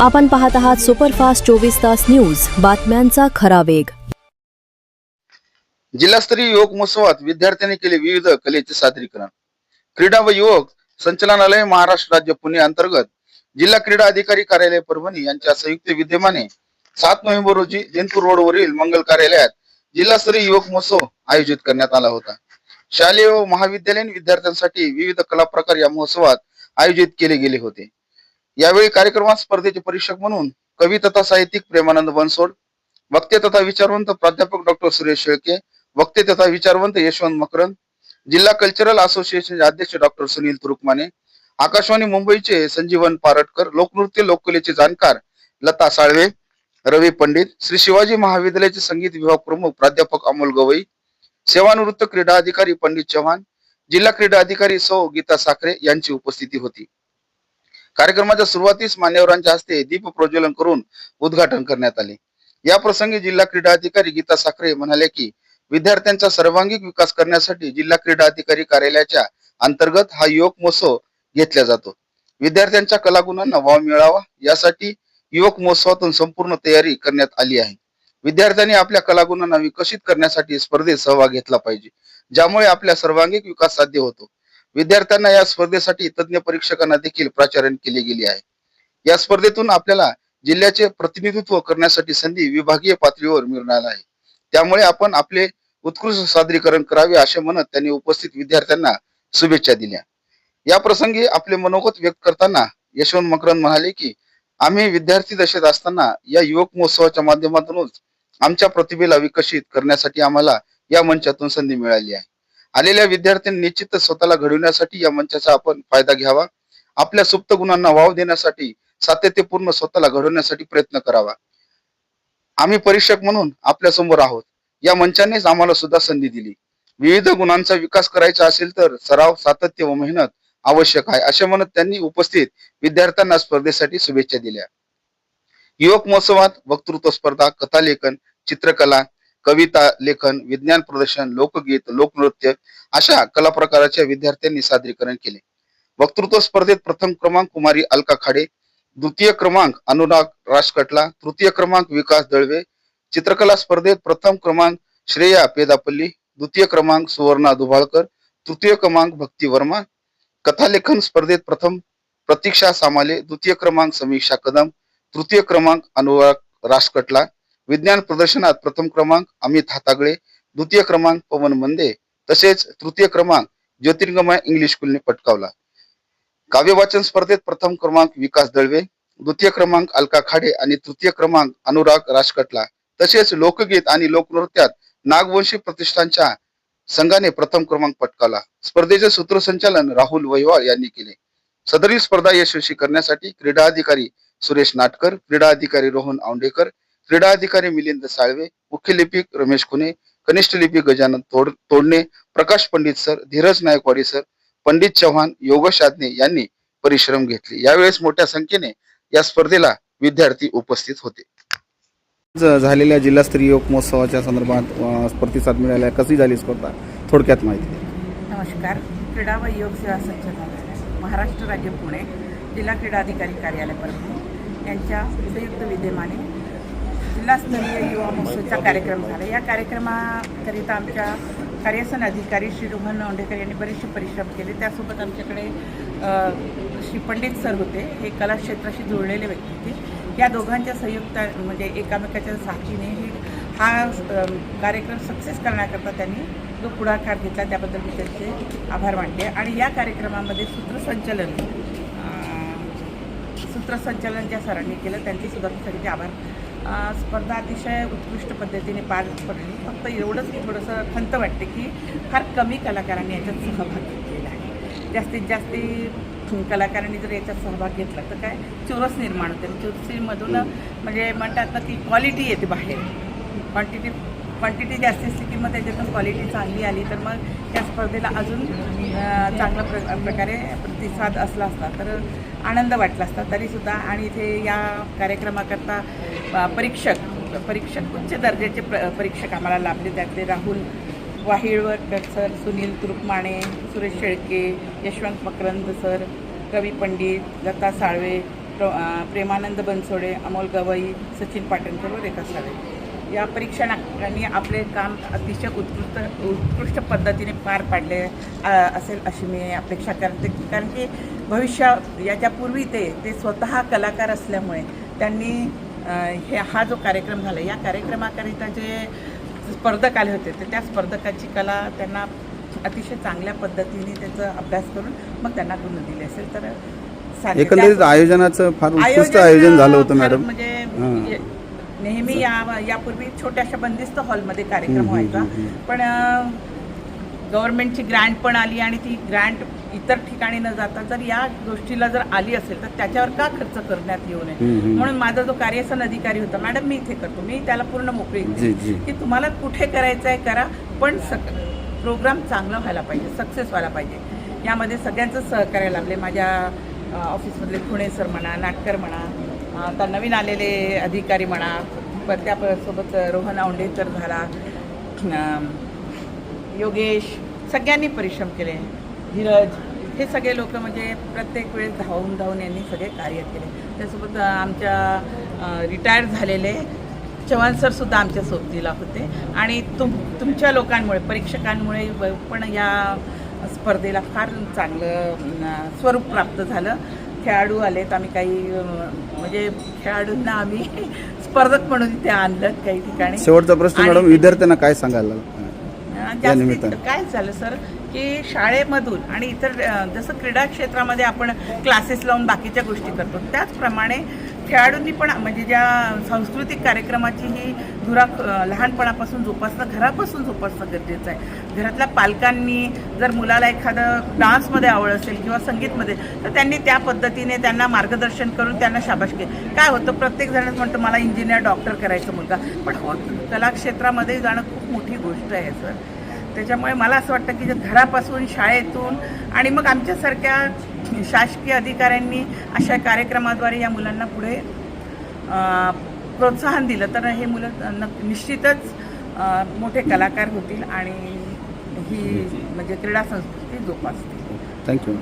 आपण पाहत आहात सुपरफास्ट चोवीस तास न्यूज. बातम्यांचा खरा वेग. जिल्हास्तरीय योग महोत्सवात विद्यार्थ्यांनी केले विविध कलेचे सादरीकरण. क्रीडा व युवक संचालनालय महाराष्ट्र राज्य पुणे अंतर्गत जिल्हा क्रीडा अधिकारी कार्यालय परभणी यांच्या संयुक्त विद्यमाने सात नोव्हेंबर रोजी जैनपूर रोडवरील मंगल कार्यालयात जिल्हास्तरीय युवक महोत्सव आयोजित करण्यात आला होता. शालेय व महाविद्यालयीन विद्यार्थ्यांसाठी विविध कला प्रकार या महोत्सवात आयोजित केले गेले होते. यावेळी कार्यक्रमात स्पर्धेचे परीक्षक म्हणून कवी तथा साहित्यिक प्रेमानंद बनसोड वक्ते तथा विचारवंत प्राध्यापक डॉक्टर सुरेश शेळके वक्ते तथा विचारवंत यशवंत मकरंद जिल्हा कल्चरल असोसिएशनचे अध्यक्ष डॉक्टर सुनील तुरुकमाने आकाशवाणी मुंबईचे संजीवन पारटकर लोकनृत्य लोककलेचे जाणकार लता साळवे रवी पंडित श्री शिवाजी महाविद्यालयाचे संगीत विभाग प्रमुख प्राध्यापक अमोल गवई सेवानिवृत्त क्रीडा अधिकारी पंडित चव्हाण जिल्हा क्रीडा अधिकारी सौ गीता साखरे यांची उपस्थिती होती. कार्यक्रमाच्या सुरुवातीस मान्यवरांच्या हस्ते दीप प्रज्वलन करून उद्घाटन करण्यात आले. या प्रसंगी जिल्हा क्रीडा अधिकारी गीता साखरे म्हणाले की विद्यार्थ्यांचा सर्वांगीण विकास करण्यासाठी जिल्हा क्रीडा अधिकारी कार्यालयाच्या अंतर्गत हा युवक महोत्सव घेतला जातो. विद्यार्थ्यांच्या कलागुणांना वाव मिळावा यासाठी युवक महोत्सवातून संपूर्ण तयारी करण्यात आली आहे. विद्यार्थ्यांनी आपल्या कलागुणांना विकसित करण्यासाठी स्पर्धेत सहभाग घेतला पाहिजे ज्यामुळे आपल्या सर्वांगीण विकास साध्य होतो. विद्यार्थ्यांना या स्पर्धेसाठी तज्ज्ञ परीक्षकांना देखील प्राचारण केले गेले आहे. या स्पर्धेतून आपल्याला जिल्ह्याचे प्रतिनिधित्व करण्यासाठी संधी विभागीय पातळीवर मिळणार आहे. त्यामुळे आपण आपले उत्कृष्ट सादरीकरण करावे असे म्हणत त्यांनी उपस्थित विद्यार्थ्यांना शुभेच्छा दिल्या. या प्रसंगी आपले मनोगत व्यक्त करताना यशवंत मकरंद म्हणाले की आम्ही विद्यार्थी दशेत असताना या युवक महोत्सवाच्या माध्यमातूनच आमच्या प्रतिभेला विकसित करण्यासाठी आम्हाला या मंचातून संधी मिळाली आहे. आलेल्या विद्यार्थ्यांनी निश्चितच स्वतःला घडविण्यासाठी या मंचाचा आपण फायदा घ्यावा. आपल्या सुप्त गुणांना वाव देण्यासाठी सातत्यपूर्ण स्वतःला घडवण्यासाठी प्रयत्न करावा. आम्ही परीक्षक म्हणून आपल्यासमोर आहोत. या मंचानेच आम्हाला सुद्धा संधी दिली. विविध गुणांचा विकास करायचा असेल तर सराव सातत्य व मेहनत आवश्यक आहे असे म्हणत त्यांनी उपस्थित विद्यार्थ्यांना स्पर्धेसाठी शुभेच्छा दिल्या. युवक महोत्सवात वक्तृत्व स्पर्धा कथालेखन चित्रकला कविता लेखन विज्ञान प्रदर्शन लोकगीत लोकनृत्य अशा कला प्रकाराच्या विद्यार्थ्यांनी सादरीकरण केले. वक्तृत्व स्पर्धेत प्रथम क्रमांक कुमारी अलका खाडे द्वितीय क्रमांक अनुराग राजकटला तृतीय क्रमांक विकास दळवे चित्रकला स्पर्धेत प्रथम क्रमांक श्रेया पेदापल्ली द्वितीय क्रमांक सुवर्णा दुभाळकर तृतीय क्रमांक भक्ती वर्मा कथालेखन स्पर्धेत प्रथम प्रतीक्षा सामाले द्वितीय क्रमांक समीक्षा कदम तृतीय क्रमांक अनुराग राजकटला विज्ञान प्रदर्शनात प्रथम क्रमांक अमित हातागळे द्वितीय क्रमांक पवन मंदे तसेच तृतीय क्रमांक ज्योतिर्गमय इंग्लिश स्कूलने पटकावला. काव्य वाचन स्पर्धेत प्रथम क्रमांक विकास दळवे द्वितीय क्रमांक अलका खाडे आणि तृतीय क्रमांक अनुराग राजकटला. तसेच लोकगीत आणि लोकनृत्यात नागवंशी प्रतिष्ठानच्या संघाने प्रथम क्रमांक पटकावला. स्पर्धेचे सूत्रसंचालन राहुल वैवाळ यांनी केले. सदरील स्पर्धा यशस्वी करण्यासाठी क्रीडा अधिकारी सुरेश नाटकर क्रीडा अधिकारी रोहन औंडेकर क्रीडा अधिकारी मिलिंद साळवे मुख्य लिपिक रमेश खुने कनिष्ठ लिपिक गजानन तोड तोडणे प्रकाश पंडित सर धीरज नायकवाडी सर पंडित चव्हाण योगेश आदने यांनी परिश्रम घेतले. यावेळेस मोठ्या संख्येने या स्पर्धेला विद्यार्थी उपस्थित होते. झालेल्या जिल्हास्तरीय योग महोत्सवाच्या संदर्भात प्रतिसाद मिळाला कशी झाली स्पर्धा? थोडक्यात माहिती. नमस्कार. क्रीडा व योग सेवा संचालनालय महाराष्ट्र राज्य पुणे जिल्हा क्रीडा अधिकारी कार्यालय परभणी यांच्या संयुक्त विद्यमाने जिल्हास्तरीय युवा महोत्सवचा कार्यक्रम झाला. या कार्यक्रमाकरिता आमच्या कार्यसन अधिकारी श्री रोहन औंडेकर यांनी बरेचसे परिश्रम केले. त्यासोबत आमच्याकडे श्री पंडित सर होते. हे कला क्षेत्राशी जुळलेले व्यक्ती होते. या दोघांच्या संयुक्त म्हणजे एकामेकाच्या साथीने हे हा कार्यक्रम सक्सेस करण्याकरता त्यांनी जो पुढाकार घेतला त्याबद्दल मी त्यांचे आभार मानले आणि या कार्यक्रमामध्ये सूत्रसंचलन सूत्रसंचलन सूत्रसंचालन ज्या सरांनी केलं त्यांचे सुद्धा मी आभार स्पर्धा अतिशय उत्कृष्ट पद्धतीने पार पडली. फक्त एवढंच की थोडंसं खंत वाटते की फार कमी कलाकारांनी याच्यात सहभाग घेतलेला आहे. जास्तीत जास्त कलाकारांनी जर याच्यात सहभाग घेतला तर काय? चुरस निर्माण होते. चोरसीमधून म्हणजे म्हणतात ना ती क्वालिटी येते बाहेर. क्वांटिटी क्वांटिटी जास्त असली किंवा मग त्याच्यातून क्वालिटी चांगली आली तर मग त्या स्पर्धेला अजून चांगल्या प्र प्रकारे प्रतिसाद असला असता तर आनंद वाटला असता. तरीसुद्धा आणि इथे या कार्यक्रमाकरता परीक्षक परीक्षक उच्च दर्जाचे प्र परीक्षक आम्हाला लाभले. त्यातले राहुल वाहिळवरकर सर सुनील तुरुकमाणे सुरेश शेळके यशवंत मकरंद सर कवी पंडित लता साळवे प्रेमानंद बनसोडे अमोल गवई सचिन पाटणकर व रेखा साळवे. या परीक्षणांनी आपले काम अतिशय उत्कृष्ट उत्कृष्ट पद्धतीने पार पाडले असेल अशी मी अपेक्षा करते. कारण की भविष्य याच्यापूर्वी ते ते स्वतः कलाकार असल्यामुळे त्यांनी हे हा जो कार्यक्रम झाला या कार्यक्रमाकरिता जे स्पर्धक आले होते तर त्या स्पर्धकाची कला त्यांना अतिशय चांगल्या पद्धतीने त्याचा अभ्यास करून मग त्यांना गुण दिले असेल तर एकंदरीत आयोजनाचं फार उत्कृष्ट आयोजन, झालं होतं मॅडम. म्हणजे नेहमी या यापूर्वी छोट्याशा बंदिस्त हॉलमध्ये कार्यक्रम व्हायचा. पण गव्हर्नमेंटची ग्रँट पण आली आणि ती ग्रँट इतर ठिकाणी न जाता जर या गोष्टीला जर आली असेल तर त्याच्यावर का खर्च करण्यात येऊ नये. म्हणून माझा जो कार्यसन अधिकारी होता मॅडम मी इथे करतो. मी त्याला पूर्ण मोकळी. की तुम्हाला कुठे करायचं आहे करा पण सक प्रोग्राम चांगला व्हायला पाहिजे सक्सेस व्हायला पाहिजे. यामध्ये सगळ्यांचं सहकार्य लाभले. माझ्या ऑफिसमधले खुणे सर म्हणा नाटकर म्हणा आता नवीन आलेले अधिकारी म्हणा पर त्यासोबत रोहन औंडेकर झाला योगेश सगळ्यांनी परिश्रम केले. धीरज हे सगळे लोक म्हणजे प्रत्येक वेळेस धावून धावून यांनी सगळे कार्य केले. त्यासोबत आमच्या रिटायर झालेले चव्हाण सरसुद्धा आमच्या सोबतीला होते. आणि तुम तुमच्या लोकांमुळे परीक्षकांमुळे व- पण या स्पर्धेला फार चांगलं स्वरूप प्राप्त झालं. खेळाडू आलेत. आम्ही काही म्हणजे खेळाडूंना आम्ही स्पर्धक म्हणून इथे आणलं काही ठिकाणी. शेवटचा प्रश्न मॅडम विद्यार्थ्यांना काय सांगायला जास्तीत निमित्तानं. काय झालं सर? की शाळेमधून आणि इतर जसं क्रीडा क्षेत्रामध्ये आपण क्लासेस लावून बाकीच्या गोष्टी करतो त्याचप्रमाणे खेळाडूंनी पण म्हणजे ज्या सांस्कृतिक कार्यक्रमाची ही धुरा लहानपणापासून जोपासणं घरापासून जोपासणं गरजेचं आहे. घरातल्या पालकांनी जर मुलाला एखादं डान्समध्ये आवड असेल किंवा संगीतमध्ये तर त्यांनी त्या पद्धतीने त्यांना मार्गदर्शन करून त्यांना शाबासकी काय होतं प्रत्येक जणच म्हणतो मला इंजिनियर डॉक्टर करायचं मुलगा. पण हो कलाक्षेत्रामध्ये जाणं खूप मोठी गोष्ट आहे सर. त्याच्यामुळे मला असं वाटतं की जर घरापासून शाळेतून आणि मग आमच्यासारख्या शासकीय अधिकाऱ्यांनी अशा कार्यक्रमाद्वारे या मुलांना पुढे प्रोत्साहन दिलं. तर हे मुलं न- निश्चितच मोठे कलाकार होतील आणि ही म्हणजे क्रीडा संस्कृती जोपासतील. थँक्यू.